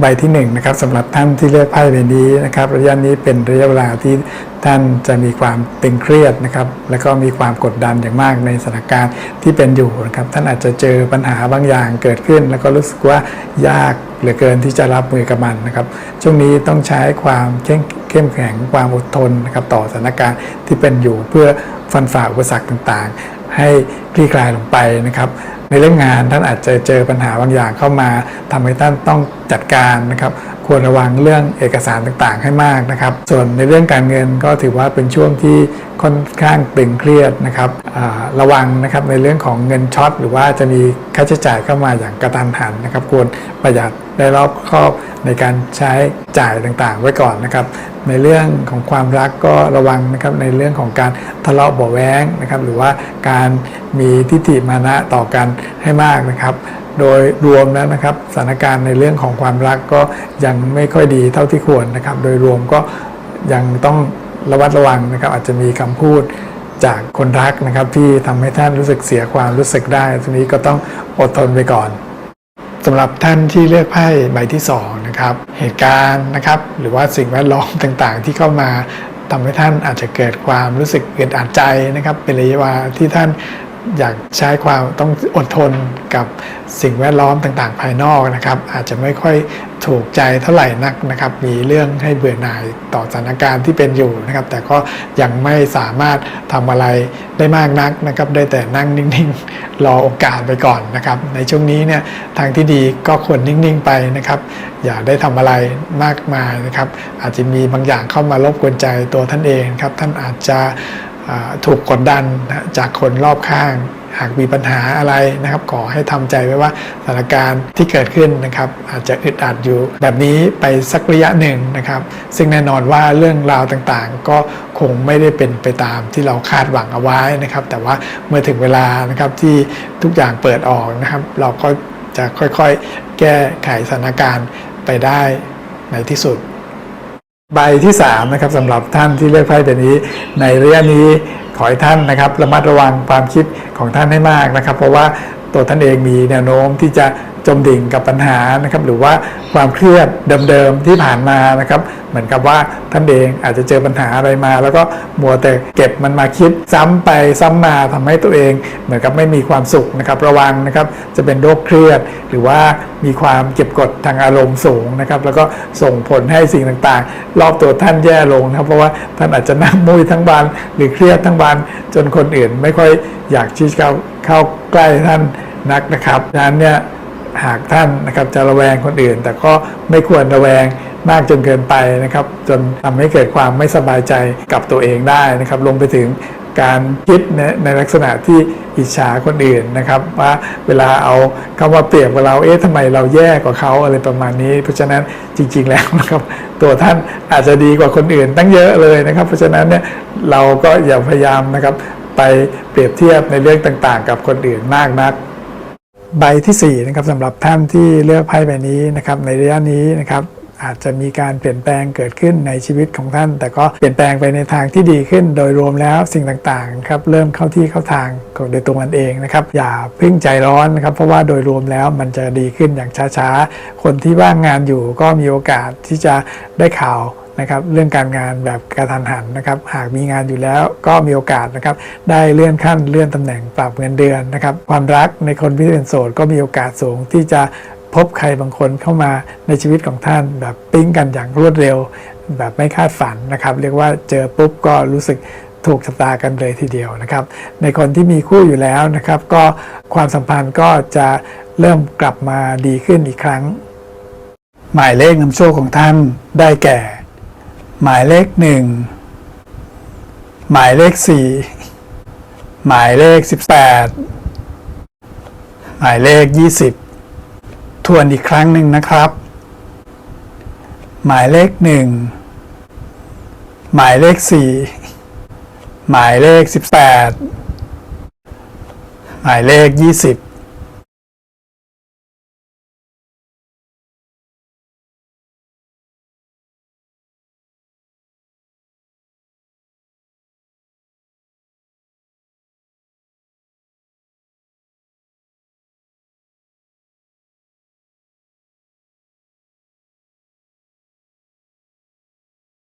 ใบที่1นงนะครับสำหรับท่านที่เลือกไพ่ใบนี้นะครับ ระยะนี้เป็นระยะเวลาที่ท่านจะมีความตึงเครียดนะครับ แล้วก็มีความกดดันอย่างมากในสถานการณ์ที่เป็นอยู่นะครับ ท่านอาจจะเจอปัญหาบางอย่างเกิดขึ้น แล้วก็รู้สึกว่ายากเหลือเกินที่จะรับมือกับมันนะครับ ช่วงนี้ต้องใช้ความเข้มแข็งความอดทนนะครับต่อสถานการณ์ที่เป็นอยู่เพื่อฟันฝ่าอุปสรรคต่างๆ ให้คลี่คลายลงไปนะครับ ในเรื่องงานท่านอาจจะเจอปัญหาบางอย่างเข้ามาทำให้ท่านต้องจัดการนะครับ ควรระวังเรื่องเอกสารต่างๆ ให้มากนะครับ ส่วนในเรื่องการเงินก็ถือว่าเป็นช่วงที่ค่อนข้างตึงเครียดนะครับระวังนะครับในเรื่องของเงินช็อตหรือว่าจะมีค่าใช้จ่ายเข้ามาอย่างกระตันหันนะครับควรประหยัดได้รอบคอบในการใช้จ่ายต่างๆ ไว้ก่อนนะครับ ในเรื่องของความรักก็ระวังนะครับในเรื่องของการทะเลาะเบาแว้งนะครับหรือว่าการมีทิฏฐิมานะต่อกันให้มากนะครับ โดยรวมแล้วนะครับสถานการณ์ในเรื่องของความรักก็ยังไม่ค่อยดีเท่าที่ควรนะครับ โดยรวมก็ยังต้องระวัดระวังนะครับ อาจจะมีคำพูดจากคนรักนะครับ ที่ทำให้ท่านรู้สึกเสียความรู้สึกได้ตรงนี้ก็ต้องอดทนไปก่อนสำหรับท่านที่เลือกไพ่ใบที่2นะครับเหตุการณ์นะครับ หรือว่าสิ่งแวดล้อมต่างๆ ที่เข้ามาทำให้ท่านอาจจะเกิดความรู้สึกอึดอัดใจนะครับ เป็นระยะเวลาที่ท่าน อยากใช้ความต้องอดทนกับสิ่งแวดล้อมต่างๆ ภายนอกนะครับ อาจจะไม่ค่อยถูกใจเท่าไหร่นักนะครับ มีเรื่องให้เบื่อหน่ายต่อสถานการณ์ที่เป็นอยู่นะครับ แต่ก็ยังไม่สามารถทำอะไรได้มากนักนะครับ ได้แต่นั่งนิ่งๆ รอโอกาสไปก่อนนะครับ ในช่วงนี้เนี่ยทางที่ดีก็ควรนิ่งๆไปนะครับ อย่าได้ทำอะไรมากมายนะครับ อาจจะมีบางอย่างเข้ามารบกวนใจตัวท่านเองครับ ท่านอาจจะ ถูกกดดันจากคนรอบข้าง หากมีปัญหาอะไรนะครับขอให้ทำใจไว้ว่าสถานการณ์ที่เกิดขึ้นนะครับ อาจจะอึดอัดอยู่ แบบนี้ไปสักระยะหนึ่งนะครับ ซึ่งแน่นอนว่าเรื่องราวต่างๆ ก็คงไม่ได้เป็นไปตามที่เราคาดหวังเอาไว้นะครับ แต่ว่าเมื่อถึงเวลานะครับที่ทุกอย่างเปิดออกนะครับ เราก็จะค่อยๆ แก้ไขสถานการณ์ไปได้ในที่สุด ใบที่3นะครับสำหรับท่านที่เลือกไพ่ใบนี้ ในระยะนี้ขอให้ท่านนะครับระมัดระวังความคิดของท่านให้มากนะครับ เพราะว่าตัวท่านเองมีแนวโน้มที่จะ จมดิ่งกับปัญหานะครับหรือว่าความเครียดเดิมๆที่ผ่านมานะครับเหมือนกับว่าท่านเองอาจจะเจอปัญหาอะไรมา แล้วก็มัวแต่เก็บมันมาคิดซ้ำไปซ้ำมาทำให้ตัวเอง เหมือนกับไม่มีความสุขนะครับระวังนะครับจะเป็นโรคเครียด หรือว่ามีความเก็บกดทางอารมณ์สูงนะครับแล้วก็ส่งผลให้สิ่งต่างๆ รอบตัวท่านแย่ลงนะครับเพราะว่าท่านอาจจะนั่งมุ้ยทั้งวันหรือเครียดทั้งวันจนคนอื่นไม่ค่อยอยากที่จะเข้าเข้าใกล้ท่านนักนะครับดังนั้นเนี่ย หากท่านนะครับจะระแวงคนอื่น แต่ก็ไม่ควรระแวงมากจนเกินไปนะครับ จนทำให้เกิดความไม่สบายใจกับตัวเองได้นะครับลงไปถึงการคิดในในลักษณะที่อิจฉาคนอื่นนะครับ ว่าเวลาเอาคำว่าเปรียบกับเราเอ๊ะทำไมเราแย่กว่าเขาอะไรประมาณนี้ เพราะฉะนั้นจริง ๆ แล้วนะครับตัวท่านอาจจะดีกว่าคนอื่นตั้งเยอะเลยนะครับ เพราะฉะนั้นเนี่ยเราก็อย่าพยายามนะครับไปเปรียบเทียบในเรื่องต่างๆ กับคนอื่นมากนัก ใบที่4นะครับสำหรับท่านที่เลือกไพ่ใบนี้นะครับในระยะนี้นะครับอาจจะมีการเปลี่ยนแปลงเกิดขึ้นในชีวิตของท่าน แต่ก็เปลี่ยนแปลงไปในทางที่ดีขึ้น โดยรวมแล้วสิ่งต่างๆครับเริ่มเข้าที่เข้าทางของโดยตัวมันเองนะครับ อย่าเพิ่งใจร้อนนะครับ เพราะว่าโดยรวมแล้วมันจะดีขึ้นอย่างช้าๆ คนที่ว่างงานอยู่ก็มีโอกาสที่จะได้ข่าว นะครับเรื่องการงานแบบกระทันหันนะครับหากมีงานอยู่แล้วก็มีโอกาสนะครับได้เลื่อนขั้นเลื่อนตำแหน่งปรับเงินเดือนนะครับความรักในคนที่เป็นโสดก็มีโอกาสสูงที่จะพบใครบางคนเข้ามาในชีวิตของท่านแบบปิ๊งกันอย่างรวดเร็ว แบบไม่คาดฝันนะครับเรียกว่าเจอปุ๊บก็รู้สึกถูกชะตากันเลยทีเดียวนะครับในคนที่มีคู่อยู่แล้วนะครับ ก็ความสัมพันธ์ก็จะเริ่มกลับมาดีขึ้นอีกครั้ง หมายเลขนำโชคของท่านได้แก่ หมายเลขหนึ่งหมายเลขสี่หมายเลขสิบแปดหมายเลขยี่สิบทวนอีกครั้งหนึ่งนะครับ หมายเลขหนึ่งหมายเลขสี่หมายเลขสิบแปดหมายเลขยี่สิบ